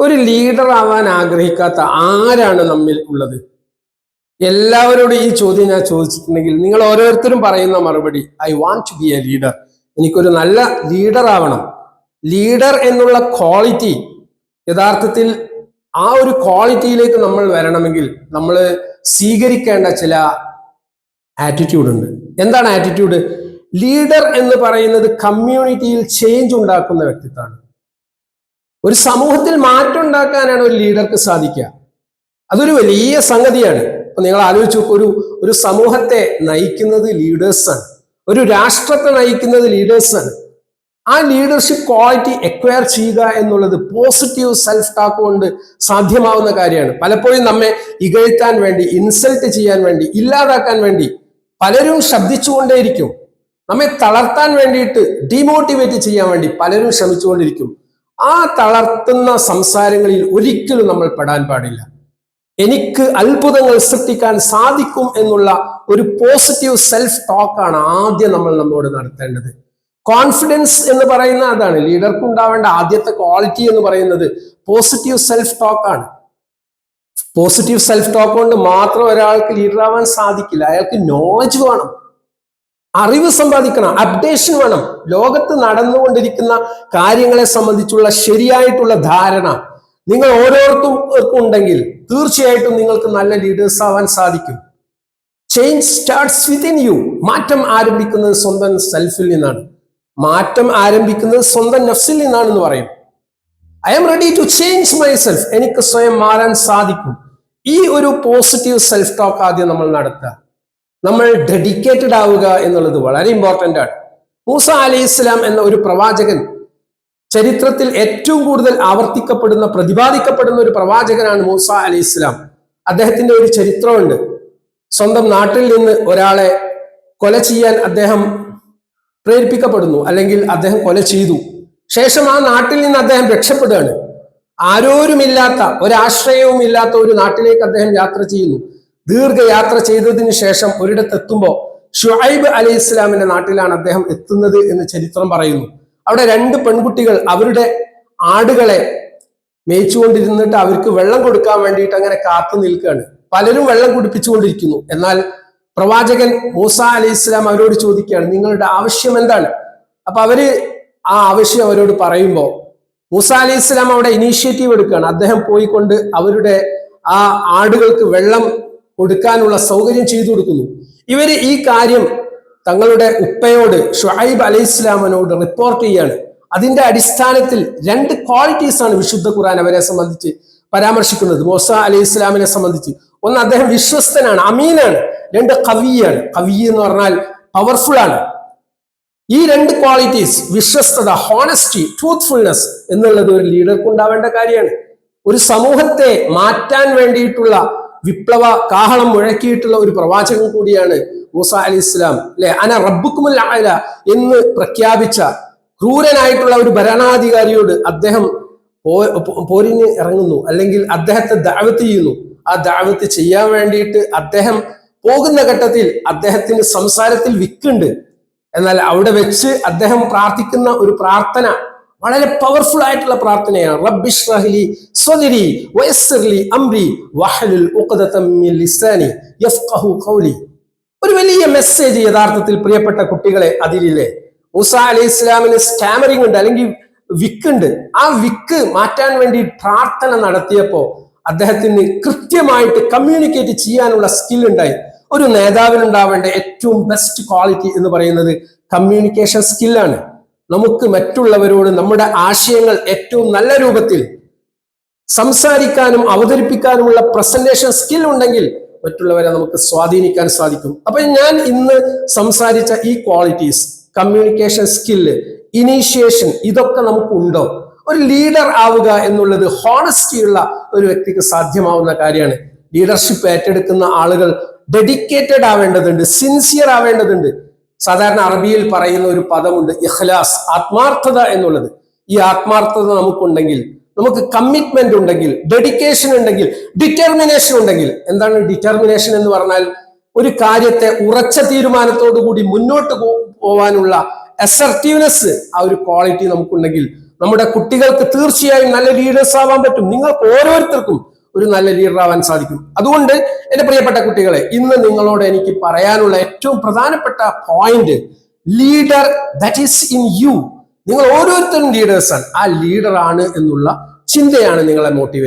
ഒരു ലീഡർ ആവാൻ ആഗ്രഹിക്കാത്ത ആരാണ് നമ്മിൽ ഉള്ളത്? എല്ലാവരോടും ഈ ചോദ്യം ഞാൻ ചോദിച്ചിട്ടുണ്ടെങ്കിൽ നിങ്ങൾ ഓരോരുത്തരും പറയുന്ന മറുപടി I want to be a leader എനിക്കൊരു നല്ല ലീഡർ ആവണം. ലീഡർ എന്നുള്ള ക്വാളിറ്റി യഥാർത്ഥത്തിൽ ആ ഒരു ക്വാളിറ്റിയിലേക്ക് നമ്മൾ വരണമെങ്കിൽ നമ്മൾ സ്വീകരിക്കേണ്ട ചില ആറ്റിറ്റ്യൂഡ് ഉണ്ട്. എന്താണ് ആറ്റിറ്റ്യൂഡ് ലീഡർ എന്ന് പറയുന്നത് കമ്മ്യൂണിറ്റിയിൽ ചേഞ്ച് ഉണ്ടാക്കുന്ന വ്യക്തിത്വമാണ്. ഒരു സമൂഹത്തിൽ മാറ്റം ഉണ്ടാക്കാനാണ് ഒരു ലീഡർക്ക് സാധിക്കുക. അതൊരു വലിയ സംഗതിയാണ്. അപ്പൊ നിങ്ങൾ ആലോചിച്ചു ഒരു ഒരു സമൂഹത്തെ നയിക്കുന്നത് ലീഡേഴ്സാണ് ഒരു രാഷ്ട്രത്തെ നയിക്കുന്നത് ലീഡേഴ്സാണ് ആ ലീഡർഷിപ്പ് ക്വാളിറ്റി എക്വയർ ചെയ്യുക എന്നുള്ളത് പോസിറ്റീവ് സെൽഫ് ടാക്ക് കൊണ്ട് സാധ്യമാവുന്ന കാര്യമാണ്. പലപ്പോഴും നമ്മെ ഇകഴ്ത്താൻ വേണ്ടി ഇൻസൾട്ട് ചെയ്യാൻ വേണ്ടി ഇല്ലാതാക്കാൻ വേണ്ടി പലരും ശബ്ദിച്ചുകൊണ്ടേയിരിക്കും. നമ്മെ തളർത്താൻ വേണ്ടിയിട്ട് ഡീമോട്ടിവേറ്റ് ചെയ്യാൻ വേണ്ടി പലരും ശ്രമിച്ചുകൊണ്ടിരിക്കും. ആ തളർത്തുന്ന സംസാരങ്ങളിൽ ഒരിക്കലും നമ്മൾ പെടാൻ പാടില്ല. എനിക്ക് അത്ഭുതങ്ങൾ സൃഷ്ടിക്കാൻ സാധിക്കും എന്നുള്ള ഒരു പോസിറ്റീവ് സെൽഫ് ടോക്കാണ് ആദ്യം നമ്മൾ നമ്മോട് നടത്തേണ്ടത്. കോൺഫിഡൻസ് എന്ന് പറയുന്ന അതാണ്. ലീഡർക്ക് ഉണ്ടാവേണ്ട ആദ്യത്തെ ക്വാളിറ്റി എന്ന് പറയുന്നത് പോസിറ്റീവ് സെൽഫ് ടോക്കാണ് പോസിറ്റീവ് സെൽഫ് ടോക്ക് കൊണ്ട് മാത്രം ഒരാൾക്ക് ലീഡർ ആവാൻ സാധിക്കില്ല. അയാൾക്ക് നോളജ് വേണം. അറിവ് സമ്പാദിക്കണം. അപ്ഡേഷൻ വേണം. ലോകത്ത് നടന്നുകൊണ്ടിരിക്കുന്ന കാര്യങ്ങളെ സംബന്ധിച്ചുള്ള ശരിയായിട്ടുള്ള ധാരണ നിങ്ങൾ ഓരോരുത്തർക്കും ഉണ്ടെങ്കിൽ തീർച്ചയായിട്ടും നിങ്ങൾക്ക് നല്ല ലീഡേഴ്സ് ആവാൻ സാധിക്കും. ചേഞ്ച് സ്റ്റാർട്ട്സ് വിത്തിൻ യു മാറ്റം ആരംഭിക്കുന്നത് സ്വന്തം സെൽഫിൽ നിന്നാണ്. മാറ്റം ആരംഭിക്കുന്നത് സ്വന്തം നഫ്സിൽ നിന്നാണെന്ന് പറയും. I am ready to change myself എനിക്ക് സ്വയം മാറാൻ സാധിക്കും. ഈ ഒരു പോസിറ്റീവ് സെൽഫ് ടോക്ക് ആദ്യം നമ്മൾ നടത്തുക. നമ്മൾ ഡെഡിക്കേറ്റഡ് ആവുക എന്നുള്ളത് വളരെ ഇമ്പോർട്ടന്റ് ആണ്. മൂസ അലി ഇസ്ലാം എന്ന ഒരു പ്രവാചകൻ ചരിത്രത്തിൽ ഏറ്റവും കൂടുതൽ ആവർത്തിക്കപ്പെടുന്ന പ്രതിപാദിക്കപ്പെടുന്ന ഒരു പ്രവാചകനാണ് മൂസ അലി ഇസ്ലാം അദ്ദേഹത്തിന്റെ ഒരു ചരിത്രമുണ്ട്. സ്വന്തം നാട്ടിൽ നിന്ന് ഒരാളെ കൊല ചെയ്യാൻ അദ്ദേഹം പ്രേരിപ്പിക്കപ്പെടുന്നു അല്ലെങ്കിൽ അദ്ദേഹം കൊല ചെയ്തു. ശേഷം ആ നാട്ടിൽ നിന്ന് അദ്ദേഹം രക്ഷപ്പെടുകയാണ്. ആരോരുമില്ലാത്ത ഒരാശ്രയവും ഇല്ലാത്ത ഒരു നാട്ടിലേക്ക് അദ്ദേഹം യാത്ര ചെയ്യുന്നു. ദീർഘയാത്ര ചെയ്തതിനു ശേഷം ഒരിടത്തെത്തുമ്പോൾ ഷുഹൈബ് അലി ഇസ്ലാമിന്റെ നാട്ടിലാണ് അദ്ദേഹം എത്തുന്നത് എന്ന് ചരിത്രം പറയുന്നു. അവിടെ രണ്ട് പെൺകുട്ടികൾ അവരുടെ ആടുകളെ മേയിച്ചുകൊണ്ടിരുന്നിട്ട് അവർക്ക് വെള്ളം കൊടുക്കാൻ വേണ്ടിയിട്ട് അങ്ങനെ കാത്തു നിൽക്കുകയാണ്. പലരും വെള്ളം കുടിപ്പിച്ചുകൊണ്ടിരിക്കുന്നു. എന്നാൽ പ്രവാചകൻ മൂസ അലി ഇസ്ലാം അവരോട് ചോദിക്കുകയാണ് നിങ്ങളുടെ ആവശ്യം എന്താണ്? അപ്പൊ അവർ ആ ആവശ്യം അവരോട് പറയുമ്പോൾ മൂസ അലി ഇസ്ലാം അവിടെ ഇനീഷ്യേറ്റീവ് എടുക്കുകയാണ്. അദ്ദേഹം പോയിക്കൊണ്ട് അവരുടെ ആ ആടുകൾക്ക് വെള്ളം കൊടുക്കാനുള്ള സൗകര്യം ചെയ്തു കൊടുക്കുന്നു. ഇവർ ഈ കാര്യം തങ്ങളുടെ ഉപ്പയോട് ഷുഹൈബ് അലൈഹി ഇസ്ലാമിനോട് റിപ്പോർട്ട് ചെയ്യാണ്. അതിന്റെ അടിസ്ഥാനത്തിൽ രണ്ട് ക്വാളിറ്റീസ് ആണ് വിശുദ്ധ ഖുർആൻ അവരെ സംബന്ധിച്ച് പരാമർശിക്കുന്നത്. മോസ അലൈഹി ഇസ്ലാമിനെ സംബന്ധിച്ച്. ഒന്ന് അദ്ദേഹം വിശ്വസ്തനാണ് അമീനാണ് രണ്ട് കവിയാണ്. കവി എന്ന് പറഞ്ഞാൽ പവർഫുൾ ആണ്. ഈ രണ്ട് ക്വാളിറ്റീസ് വിശ്വസ്തത ഹോണസ്റ്റി ട്രൂത്ത്ഫുൾനെസ് എന്നുള്ളത് ഒരു ലീഡർക്ക് ഉണ്ടാവേണ്ട കാര്യമാണ്. ഒരു സമൂഹത്തെ മാറ്റാൻ വേണ്ടിയിട്ടുള്ള വിപ്ലവ കാഹളം മുഴക്കിയിട്ടുള്ള ഒരു പ്രവാചകൻ കൂടിയാണ് മൂസ അലി ഇസ്ലാം അല്ലെ? അന റബ്ബുക്കുമുൽ അല എന്ന് പ്രഖ്യാപിച്ച ക്രൂരനായിട്ടുള്ള ഒരു ഭരണാധികാരിയോട് അദ്ദേഹം പോരിന് ഇറങ്ങുന്നു. അല്ലെങ്കിൽ അദ്ദേഹത്തെ ദാവത്ത് ചെയ്യുന്നു. ആ ദാവത്ത് ചെയ്യാൻ വേണ്ടിയിട്ട് അദ്ദേഹം പോകുന്ന ഘട്ടത്തിൽ അദ്ദേഹത്തിന് സംസാരത്തിൽ വിക്കുണ്ട്. എന്നാൽ അവിടെ വെച്ച് അദ്ദേഹം പ്രാർത്ഥിക്കുന്ന ഒരു പ്രാർത്ഥന വളരെ പവർഫുൾ ആയിട്ടുള്ള പ്രാർത്ഥനയാണ്. റബ്ബിഷ് റഹ്ലി സ്വദിരി വയസ്സർലി അംരി വഹലുൽ ലിസാനി യഫ്ഖഹു ഖൗലി. ഒരു വലിയ മെസ്സേജ് യഥാർത്ഥത്തിൽ പ്രിയപ്പെട്ട കുട്ടികളെ അതിലില്ലേ? മൂസ അലൈഹി ഇസ്ലാമിന് സ്റ്റാമറിംഗ് ഉണ്ട് അല്ലെങ്കിൽ വിക്കുണ്ട് ആ വിക്ക് മാറ്റാൻ വേണ്ടി പ്രാർത്ഥന നടത്തിയപ്പോ അദ്ദേഹത്തിന് കൃത്യമായിട്ട് കമ്മ്യൂണിക്കേറ്റ് ചെയ്യാനുള്ള സ്കിൽ ഉണ്ടായി. ഒരു നേതാവിനുണ്ടാവേണ്ട ഏറ്റവും ബെസ്റ്റ് ക്വാളിറ്റി എന്ന് പറയുന്നത് കമ്മ്യൂണിക്കേഷൻ സ്കില്ലാണ് നമുക്ക് മറ്റുള്ളവരോട് നമ്മുടെ ആശയങ്ങൾ ഏറ്റവും നല്ല രൂപത്തിൽ സംസാരിക്കാനും അവതരിപ്പിക്കാനുമുള്ള പ്രസന്റേഷൻ സ്കിൽ ഉണ്ടെങ്കിൽ മറ്റുള്ളവരെ നമുക്ക് സ്വാധീനിക്കാൻ സാധിക്കും. അപ്പൊ ഞാൻ ഇന്ന് സംസാരിച്ച ഈ ക്വാളിറ്റീസ് കമ്മ്യൂണിക്കേഷൻ സ്കില്ല് ഇനീഷ്യേഷൻ ഇതൊക്കെ നമുക്ക് ഉണ്ടോ ഒരു ലീഡർ ആവുക എന്നുള്ളത് ഹോണസ്റ്റി ഉള്ള ഒരു വ്യക്തിക്ക് സാധ്യമാവുന്ന കാര്യമാണ്. ലീഡർഷിപ്പ് ഏറ്റെടുക്കുന്ന ആളുകൾ ഡെഡിക്കേറ്റഡ് ആവേണ്ടതുണ്ട് സിൻസിയർ ആവേണ്ടതുണ്ട്. സാധാരണ അറബിയിൽ പറയുന്ന ഒരു പദമുണ്ട് ഇഖ്ലാസ് ആത്മാർത്ഥത എന്നുള്ളത്. ഈ ആത്മാർത്ഥത നമുക്കുണ്ടെങ്കിൽ നമുക്ക് കമ്മിറ്റ്മെന്റ് ഉണ്ടെങ്കിൽ ഡെഡിക്കേഷൻ ഉണ്ടെങ്കിൽ ഡിറ്റർമിനേഷൻ ഉണ്ടെങ്കിൽ എന്താണ് ഡിറ്റർമിനേഷൻ എന്ന് പറഞ്ഞാൽ ഒരു കാര്യത്തെ ഉറച്ച തീരുമാനത്തോടു കൂടി മുന്നോട്ട് പോവാനുള്ള അസർട്ടീവ്നെസ് ആ ഒരു ക്വാളിറ്റി നമുക്കുണ്ടെങ്കിൽ നമ്മുടെ കുട്ടികൾക്ക് തീർച്ചയായും നല്ല ലീഡേഴ്സ് ആവാൻ പറ്റും. നിങ്ങൾക്ക് ഓരോരുത്തർക്കും ഒരു നല്ല ലീഡർ ആവാൻ സാധിക്കും. അതുകൊണ്ട് എന്റെ പ്രിയപ്പെട്ട കുട്ടികളെ ഇന്ന് നിങ്ങളോട് എനിക്ക് പറയാനുള്ള ഏറ്റവും പ്രധാനപ്പെട്ട point leader that is in you നിങ്ങൾ ഓരോരുത്തരും ലീഡേഴ്സാണ് ആ ലീഡർ ആണ് എന്നുള്ള ചിന്തയാണ് നിങ്ങളെ മോട്ടിവേറ്റ്